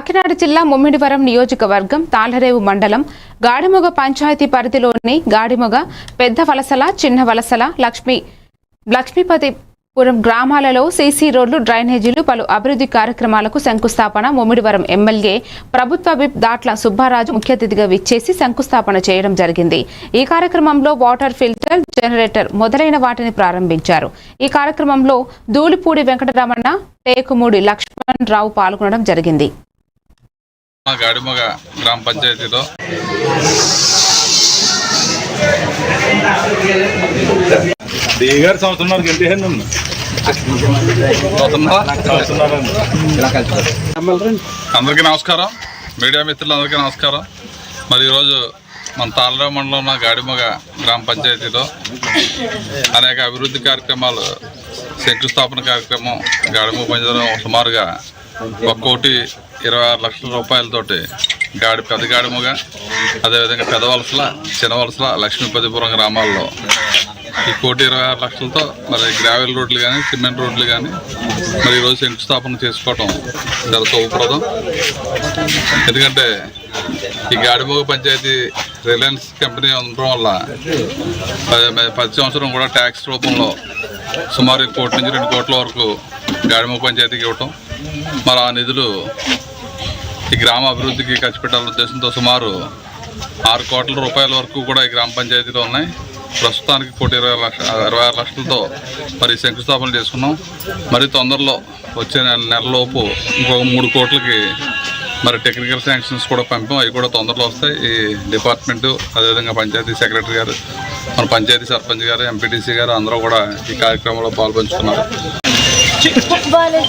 కాకినాడ జిల్లా ముమ్మిడివరం నియోజకవర్గం తాళ్ళరేవు మండలం గాడిమొగ పంచాయతీ పరిధిలోని గాడిమొగ పెద్ద వలసల చిన్న వలసల లక్ష్మీ లక్ష్మీపతిపురం గ్రామాలలో సీసీ రోడ్లు డ్రైనేజీలు పలు అభివృద్ధి కార్యక్రమాలకు శంకుస్థాపన ముమ్మిడివరం ఎమ్మెల్యే ప్రభుత్వ విప్ దాట్ల సుబ్బారాజు ముఖ్య అతిథిగా విచ్చేసి శంకుస్థాపన చేయడం జరిగింది. ఈ కార్యక్రమంలో వాటర్ ఫిల్టర్ జనరేటర్ మొదలైన వాటిని ప్రారంభించారు. ఈ కార్యక్రమంలో ధూళిపూడి వెంకటరమణ టేకుమూడి లక్ష్మణ్ రావు పాల్గొనడం జరిగింది. గాడిమగ గ్రామ పంచాయతీలో. దిగారు సంవత్సరం సంవత్సరాలు అందరికీ నమస్కారం. మీడియా మిత్రులందరికీ నమస్కారం. మరి ఈరోజు మన తాళరావు మండలం ఉన్న గాడిమగ గ్రామ పంచాయతీలో అనేక అభివృద్ధి కార్యక్రమాలు శంకుస్థాపన కార్యక్రమం గాడిమగ పంచాయతీలో సుమారుగా ఒక కోటి ఇరవై ఆరు లక్షల రూపాయలతోటి గాడి పెద్ద గాడిమగ అదేవిధంగా పెద్ద వలసల చిన్న వలసల లక్ష్మీపతిపురం గ్రామాల్లో. ఈ కోటి ఇరవై ఆరు లక్షలతో మరి గ్రావెల్ రోడ్లు కానీ సిమెంట్ రోడ్లు కానీ మరి ఈరోజు శంకుస్థాపన చేసుకోవటం చాలా శుభప్రదం. ఎందుకంటే ఈ గాడిమోగ పంచాయతీ రిలయన్స్ కంపెనీ ఉండడం వల్ల ప్రతి సంవత్సరం కూడా ట్యాక్స్ రూపంలో సుమారు కోటి నుంచి రెండు కోట్ల వరకు గాడిమోగ పంచాయతీకి ఇవ్వటం మరి ఆ నిధులు ఈ గ్రామ అభివృద్ధికి ఖర్చు పెట్టాలనే ఉద్దేశంతో సుమారు ఆరు కోట్ల రూపాయల వరకు కూడా ఈ గ్రామ పంచాయతీలో ఉన్నాయి. ప్రస్తుతానికి కోటి ఇరవై లక్ష ఇరవై ఆరు లక్షలతో మరి శంకుస్థాపన చేసుకున్నాం. మరి తొందరలో వచ్చే నెల నెలలోపు ఇంకొక మూడు కోట్లకి మరి టెక్నికల్ శాంక్షన్స్ కూడా పంపాం. అవి కూడా తొందరలో వస్తాయి. ఈ డిపార్ట్మెంటు అదేవిధంగా పంచాయతీ సెక్రటరీ గారు మన పంచాయతీ సర్పంచ్ గారు ఎంపీటీసీ గారు అందరూ కూడా ఈ కార్యక్రమంలో పాల్పంచుకున్నారు. Bala